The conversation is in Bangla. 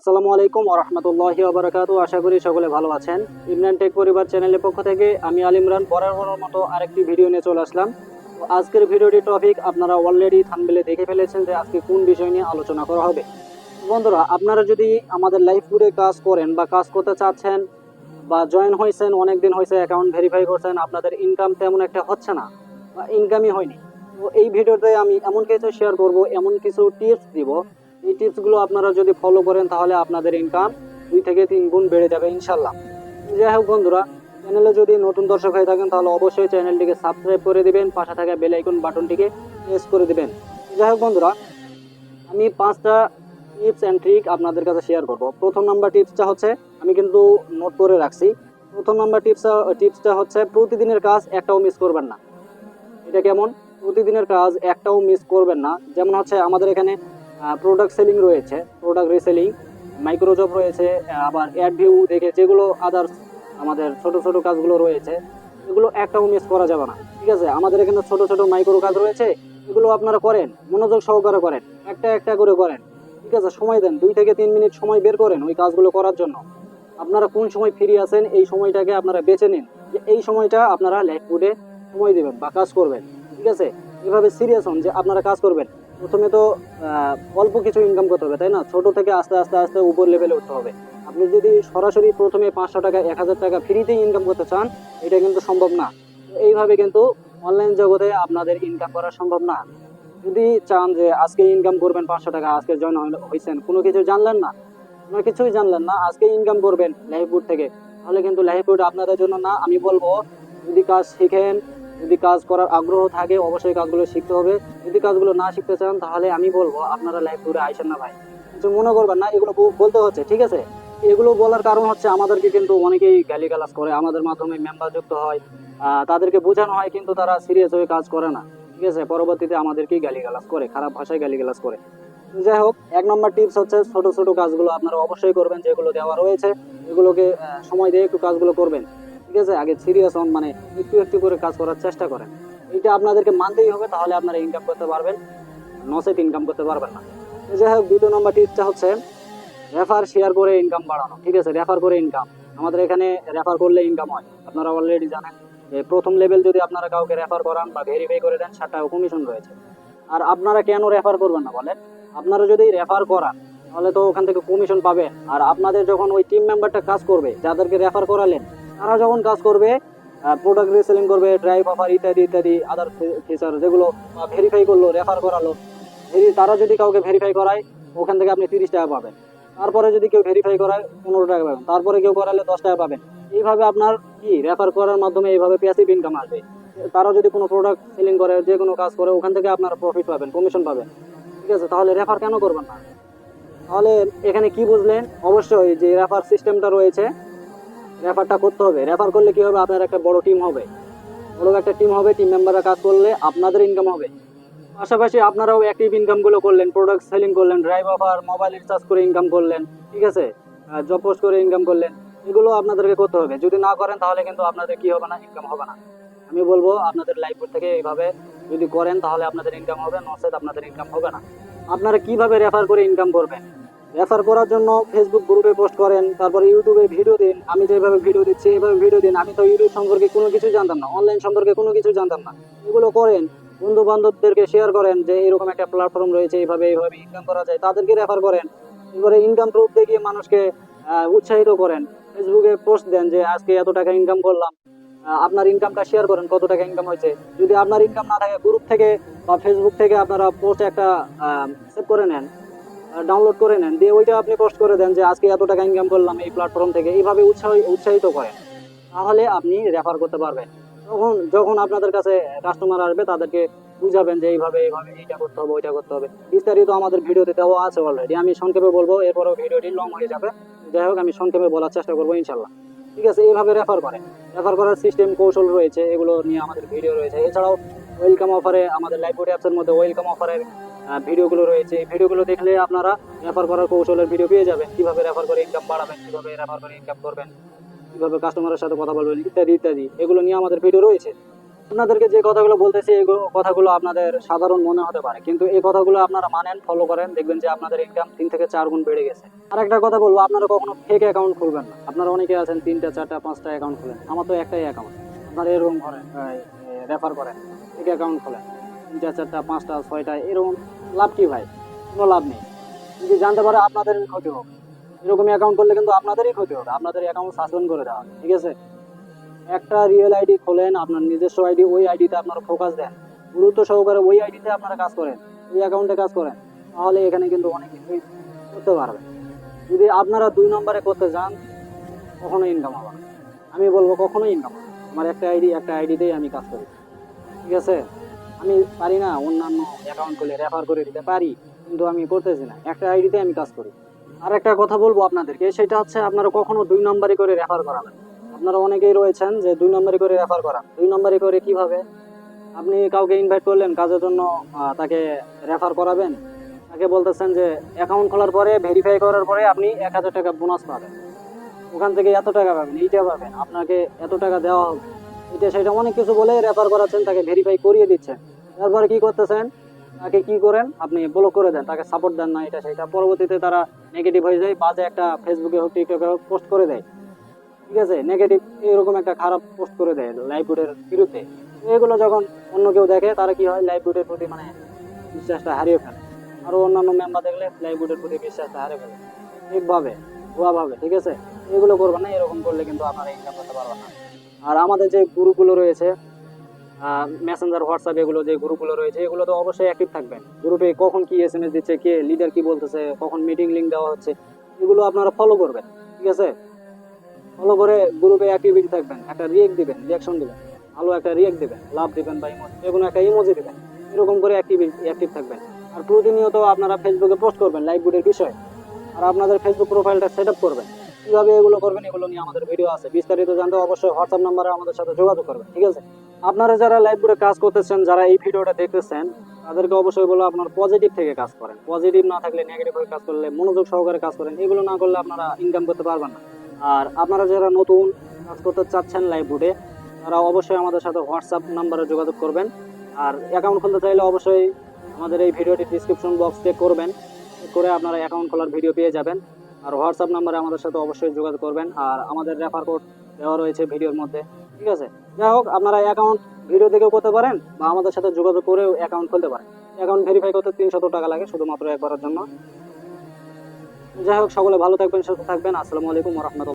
আসসালামু আলাইকুম ওরহমতুল্লাহি ওবরাকাতু আশা করি সকলে ভালো আছেন। ইমরান টেক পরিবার চ্যানেলের পক্ষ থেকে আমি আল ইমরান। বরাবরের মতো আরেকটি ভিডিও নিয়ে চলে আসলাম। আজকের ভিডিওটি টপিক আপনারা অলরেডি থানবেলে দেখে ফেলেছেন যে আজকে কোন বিষয় নিয়ে আলোচনা করা হবে। বন্ধুরা, আপনারা যদি আমাদের লাইফ গ্রুপে কাজ করেন বা কাজ করতে চাচ্ছেন বা জয়েন হয়েছেন অনেক দিন হয়েছে অ্যাকাউন্ট ভেরিফাই করছেন, আপনাদের ইনকাম তেমন একটা হচ্ছে না বা ইনকামই হয়নি। তো এই ভিডিওতে আমি এমন কিছু শেয়ার করব, এমন কিছু টিপস দিব এই টিপসগুলো আপনারা যদি ফলো করেন, তাহলে আপনাদের ইনকাম দুই থেকে তিন গুণ বেড়ে যাবে, ইনশাল্লাহ। যাই হোক বন্ধুরা চ্যানেলে যদি নতুন দর্শক হয়ে থাকেন, তাহলে অবশ্যই চ্যানেলটিকে সাবস্ক্রাইব করে দিবেন, পাশে থাকা বেল আইকন বাটনটিকে প্রেস করে দিবেন। যাই হোক বন্ধুরা, আমি পাঁচটা টিপস অ্যান্ড ট্রিক আপনাদের কাছে শেয়ার করব। প্রথম নাম্বার টিপসটা হচ্ছে, আমি কিন্তু নোট করে রাখছি। প্রথম নাম্বার টিপসটা টিপসটা হচ্ছে, প্রতিদিনের কাজ একটাও মিস করবেন না। এটা কেমন? প্রতিদিনের কাজ একটাও মিস করবেন না। যেমন হচ্ছে, আমাদের এখানে প্রোডাক্ট সেলিং রয়েছে প্রোডাক্ট রিসেলিং মাইক্রোজব রয়েছে আবার অ্যাড ভিউ দেখে যেগুলো আদার্স আমাদের ছোট ছোট কাজগুলো রয়েছে, এগুলো একটাও মিস করা যাবে না। ঠিক আছে? আমাদের এখানে ছোট ছোট মাইক্রো কাজ রয়েছে, এগুলো আপনারা করেন, মনোযোগ সহকারে করেন, একটা একটা করে করেন। ঠিক আছে? সময় দেন, দুই থেকে তিন মিনিট সময় বের করেন ওই কাজগুলো করার জন্য। আপনারা কোন সময় ফ্রি আছেন এই সময়টাকে আপনারা বেছে নিন। যে এই সময়টা আপনারা ফুডে সময় দেবেন বা কাজ করবেন। ঠিক আছে? এভাবে সিরিয়াস হন যে আপনারা কাজ করবেন। প্রথমে তো অল্প কিছু ইনকাম করতে হবে, তাই না? ছোট থেকে আস্তে আস্তে আস্তে উপর লেভেলে উঠতে হবে। আপনি যদি সরাসরি প্রথমে পাঁচশো টাকা, এক হাজার টাকা ফ্রিতেই ইনকাম করতে চান, এটা কিন্তু সম্ভব না। এইভাবে কিন্তু অনলাইন জগতে আপনাদের ইনকাম করা সম্ভব না। যদি চান যে আজকে ইনকাম করবেন পাঁচশো টাকা, আজকে জয়েন হয়েছেন কোনো কিছু জানলেন না? কোনো কিছুই জানলেন না, আজকে ইনকাম করবেন লাইফবুড থেকে। তাহলে কিন্তু লাইফবুড আপনাদের জন্য না, আমি বলব, যদি কাজ শিখেন যদি কাজ করার আগ্রহ থাকে, অবশ্যই কাজগুলো শিখতে হবে। যদি কাজগুলো না শিখতে চান, তাহলে আমি বলব, আপনারা লাইফ টুরে আইসেন না ভাই। কিছু মনে করবেন না, এগুলো বলতে হচ্ছে, ঠিক আছে? এগুলো বলার কারণ হচ্ছে, আমাদেরকে কিন্তু অনেকেই গালিগালাজ করে, আমাদের মাধ্যমে মেম্বার যুক্ত হয় তাদেরকে বোঝানো হয়, কিন্তু তারা সিরিয়াস হয়ে কাজ করে না। ঠিক আছে? পরবর্তীতে আমাদেরকেই গালিগালাজ করে, খারাপ ভাষায় গালিগালাজ করে। যাই হোক, এক নম্বর টিপস হচ্ছে, ছোট ছোট কাজগুলো আপনারা অবশ্যই করবেন, যেগুলো দেওয়া রয়েছে, এগুলোকে সময় দিয়ে একটু কাজগুলো করবেন। ঠিক আছে? আগে সিরিয়াস হন মানে একটু একটু করে কাজ করার চেষ্টা করেন। এটা আপনাদেরকে মানতেই হবে, তাহলে আপনারা ইনকাম করতে পারবেন। নসেট ইনকাম করতে পারবেন না। যাই হোক, দ্বিতীয় নম্বর টিপসটা হচ্ছে রেফার শেয়ার করে ইনকাম বাড়ানো। ঠিক আছে? রেফার করে ইনকাম আমাদের এখানে রেফার করলে ইনকাম হয়। আপনারা অলরেডি জানেন যে প্রথম লেভেল যদি আপনারা কাউকে রেফার করান বা ভেরিফাই করে দেন সাত টাকা কমিশন রয়েছে। আর আপনারা কেন রেফার করবেন না বলেন? আপনারা যদি রেফার করান, তাহলে তো ওখান থেকে কমিশন পাবেন। আর আপনাদের যখন ওই টিম মেম্বারটা কাজ করবে, যাদেরকে রেফার করালেন তারা যখন কাজ করবে প্রোডাক্ট রিসেলিং করবে ড্রাইভ অফার ইত্যাদি ইত্যাদি আদার ফিচার যেগুলো ভেরিফাই করল রেফার করালো তারা যদি কাউকে ভেরিফাই করায়, ওখান থেকে আপনি তিরিশ টাকা পাবেন। তারপরে যদি কেউ ভেরিফাই করায়, পনেরো টাকা পাবেন। তারপরে কেউ করালে দশ টাকা পাবেন। এইভাবে আপনার কি রেফার করার মাধ্যমে এইভাবে প্যাসিভ ইনকাম আসবে? তারা যদি কোনো প্রোডাক্ট সেলিং করে, যে কোনো কাজ করে, ওখান থেকে আপনার প্রফিট পাবেন কমিশন পাবেন। ঠিক আছে, তাহলে রেফার কেন করবেন না? তাহলে এখানে কি বুঝলেন? অবশ্যই যে রেফার সিস্টেমটা রয়েছে রেফারটা করতে হবে। রেফার করলে কি হবে? আপনার একটা বড় টিম হবে। বড় একটা টিম হবে টিম মেম্বাররা কাজ করলে আপনাদের ইনকাম হবে। পাশাপাশি আপনারাও অ্যাক্টিভ ইনকামগুলো করলেন প্রোডাক্ট সেলিং করলেন ড্রাইভ অফার মোবাইল রিচার্জ করে ইনকাম করলেন, ঠিক আছে? জব পোস্ট করে ইনকাম করলেন, এগুলো আপনাদেরকে করতে হবে। যদি না করেন, তাহলে কিন্তু আপনাদের কি হবে না? ইনকাম হবে না। আমি বলব, আপনাদের লাইফ থেকে এইভাবে যদি করেন, তাহলে আপনাদের ইনকাম হবে, নচেত আপনাদের ইনকাম হবে না। আপনারা কীভাবে রেফার করে ইনকাম করবেন? রেফার করার জন্য ফেসবুক গ্রুপে পোস্ট করেন, তারপরে ইউটিউবে ভিডিও দিন। আমি যেভাবে ভিডিও দিচ্ছি এইভাবে ভিডিও দিন। আমি তো ইউটিউব সম্পর্কে কোনো কিছু জানতাম না অনলাইন সম্পর্কে কোনো কিছু জানতাম না। এগুলো করেন বন্ধু বান্ধবদেরকে শেয়ার করেন যে এরকম একটা প্ল্যাটফর্ম রয়েছে এইভাবে এইভাবে ইনকাম করা যায়, তাদেরকে রেফার করেন। এবারে ইনকাম প্রুফ দেখিয়ে মানুষকে উৎসাহিত করেন। ফেসবুকে পোস্ট দেন যে আজকে এত টাকা ইনকাম করলাম। আপনার ইনকামটা শেয়ার করেন, কত টাকা ইনকাম হয়েছে। যদি আপনার ইনকাম না থাকে গ্রুপ থেকে বা ফেসবুক থেকে আপনারা পোস্ট একটা সেভ করে নেন। ডাউনলোড করে নেন। দিয়ে ওইটা আপনি পোস্ট করে দেন যে, আজকে এত টাকা ইনকাম করলাম এই প্ল্যাটফর্ম থেকে। এইভাবে উৎসাহ উৎসাহিত করেন। তাহলে আপনি রেফার করতে পারবেন। তখন যখন আপনাদের কাছে কাস্টমার আসবে, তাদেরকে বুঝাবেন যে, এইভাবে এইভাবে এইটা করতে হবে, ওইটা করতে হবে। বিস্তারিত আমাদের ভিডিওতে দেওয়া আছে অলরেডি আমি সংক্ষেপে বলব, এরপরেও ভিডিওটি লং হয়ে যাবে। যাই হোক, আমি সংক্ষেপে বলার চেষ্টা করব ইনশাল্লাহ ঠিক আছে, এইভাবে রেফার করেন। রেফার করার সিস্টেম কৌশল রয়েছে, এগুলো নিয়ে আমাদের ভিডিও রয়েছে। এছাড়াও ওয়েলকাম অফারে আমাদের লাইব্রেরি অ্যাপসের মধ্যে ওয়েলকাম অফারের ভিডিওগুলো রয়েছে। এই ভিডিওগুলো দেখলে আপনারা রেফার করার কৌশলের ভিডিও পেয়ে যাবেন। কীভাবে রেফার করে ইনকাম বাড়াবেন, কীভাবে রেফার করে ইনকাম করবেন, কীভাবে কাস্টমারের সাথে কথা বলবেন, ইত্যাদি ইত্যাদি। এগুলো নিয়ে আমাদের ভিডিও রয়েছে। আপনাদেরকে যে কথাগুলো বলতেছি এই কথাগুলো আপনাদের সাধারণ মনে হতে পারে। কিন্তু এই কথাগুলো আপনারা মানেন ফলো করেন, দেখবেন যে আপনাদের ইনকাম তিন থেকে চার গুণ বেড়ে গেছে। আর একটা কথা বলব, আপনারা কখনো ফেক অ্যাকাউন্ট খুলবেন না। আপনারা অনেকে আছেন, তিনটা, চারটা, পাঁচটা অ্যাকাউন্ট খুলেন। আমার তো একটাই অ্যাকাউন্ট আপনারা এরকম করেন রেফার করেন ফেক অ্যাকাউন্ট খোলেন। তিনটা, চারটা, পাঁচটা, ছয়টা, এরকম লাভ কি ভাই? কোনো লাভ নেই। যদি জানতে পারে আপনাদেরই ক্ষতি হোক। এরকম অ্যাকাউন্ট করলে কিন্তু আপনাদেরই ক্ষতি হবে। আপনাদের অ্যাকাউন্ট সাসপেন্ড করে দেওয়া, ঠিক আছে? একটা রিয়েল আইডি খোলেন, আপনার নিজস্ব আইডি ওই আইডিতে আপনারা ফোকাস দেন। গুরুত্ব সহকারে ওই আইডিতে আপনারা কাজ করেন, ওই অ্যাকাউন্টে কাজ করেন। তাহলে এখানে কিন্তু অনেক করতে পারবেন যদি আপনারা দুই নম্বরে করতে যান, কখনো ইনকাম হবে আমি বলব কখনো ইনকাম হবে আমার একটা আইডি একটা আইডিতেই আমি কাজ করি। ঠিক আছে? আমি পারি না, অন্যান্য অ্যাকাউন্ট খুলে রেফার করে দিতে পারি, কিন্তু আমি করতেছি না। একটা আইডিতে আমি কাজ করি। আর একটা কথা বলব আপনাদেরকে, সেটা হচ্ছে আপনারা কখনো দুই নম্বরে করে রেফার করাবেন আপনারা অনেকেই রয়েছেন যে দুই নম্বরে করে রেফার করান দুই নম্বরে করে কীভাবে? আপনি কাউকে ইনভাইট করলেন, কাজের জন্য তাকে রেফার করাবেন? তাকে বলতেছেন যে অ্যাকাউন্ট খোলার পরে ভেরিফাই করার পরে আপনি এক হাজার টাকা বোনাস পাবেন। ওখান থেকে এত টাকা পাবেন, এইটা পাবেন। আপনাকে এত টাকা দেওয়া হবে। এটা সেটা অনেক কিছু বলে রেফার করাচ্ছেন, তাকে ভেরিফাই করিয়ে দিচ্ছেন। তারপরে কি করতেছেন? তাকে কি করেন? আপনি ব্লক করে দেন, তাকে সাপোর্ট দেন না, এটা সেটা পরবর্তীতে তারা নেগেটিভ হয়ে যায়, বাজে একটা ফেসবুকে হোক টিকটকে হোক পোস্ট করে দেয়। ঠিক আছে? নেগেটিভ এরকম একটা খারাপ পোস্ট করে দেয় লাইভউডের বিরুদ্ধে। এগুলো যখন অন্য কেউ দেখে, তারা কি হয়? লাইভউডের প্রতি মানে বিশ্বাসটা হারিয়ে ফেলে। আরও অন্যান্য মেম্বার দেখলে লাইভউডের প্রতি বিশ্বাসটা হারিয়ে ফেলে। ঠিকভাবে ভুয়াভাবে, ঠিক আছে? এগুলো করবেন না, এরকম করলে কিন্তু আপনারা ইনকাম করতে পারবেন না। আর আমাদের যে গ্রুপগুলো রয়েছে মেসেঞ্জার হোয়াটসঅ্যাপ এগুলো যে গ্রুপগুলো রয়েছে, এগুলো তো অবশ্যই অ্যাক্টিভ থাকবেন গ্রুপে কখন কি এস এম এস দিচ্ছে, কে লিডার কি বলতেছে, কখন মিটিং লিঙ্ক দেওয়া হচ্ছে, এগুলো আপনারা ফলো করবেন, ঠিক আছে? ফলো করে গ্রুপে অ্যাক্টিভিটি থাকবেন, একটা রিয়েক্ট দিবেন রিয়াকশন দিবেন, ভালো একটা রিয়েক্ট দিবেন লাভ দিবেন বা ইমোজি যে কোনো একটা ইমোজি দিবেন, এরকম করে অ্যাক্টিভিটি অ্যাক্টিভ থাকবেন। আর প্রতিনিয়ত আপনারা ফেসবুকে পোস্ট করবেন লাইভ বুটের বিষয়। আর আপনাদের ফেসবুক প্রোফাইলটা সেট আপ করবেন, কীভাবে এগুলো করবেন, এগুলো নিয়ে আমাদের ভিডিও আছে, বিস্তারিত জানতে অবশ্যই হোয়াটসঅ্যাপ নাম্বারে আমাদের সাথে যোগাযোগ করবেন, ঠিক আছে? আপনারা যারা লাইভ বুটে কাজ করতেছেন, যারা এই ভিডিওটা দেখতেছেন, তাদেরকে অবশ্যই বলো আপনার পজিটিভ থেকে কাজ করেন। পজিটিভ না থাকলে নেগেটিভ হয়ে কাজ করলে, মনোযোগ সহকারে কাজ করেন, এগুলো না করলে আপনারা ইনকাম করতে পারবেন না। আর আপনারা যারা নতুন কাজ করতে চাচ্ছেন লাইভ বুটে তারা অবশ্যই আমাদের সাথে হোয়াটসঅ্যাপ নাম্বারে যোগাযোগ করবেন। আর অ্যাকাউন্ট খুলতে চাইলে অবশ্যই আমাদের এই ভিডিওটি ডিসক্রিপশন বক্স চেক করবেন চেক করে আপনারা অ্যাকাউন্ট খোলার ভিডিও পেয়ে যাবেন। আর হোয়াটসঅ্যাপ নাম্বারে আমাদের সাথে অবশ্যই যোগাযোগ করবেন। আর আমাদের রেফার কোড দেওয়া রয়েছে ভিডিওর মধ্যে। ঠিক আছে? যাই হোক, আপনারা অ্যাকাউন্ট ভিডিও দেখেও করতে পারেন বা আমাদের সাথে যোগাযোগ করেও অ্যাকাউন্ট খুলতে পারেন। অ্যাকাউন্ট ভেরিফাই করতে তিনশত টাকা লাগে শুধুমাত্র একবারের জন্য। যাই হোক, সকলে ভালো থাকবেন, সুস্থ থাকবেন। আসসালামু আলাইকুম রহমতুল্লাহ।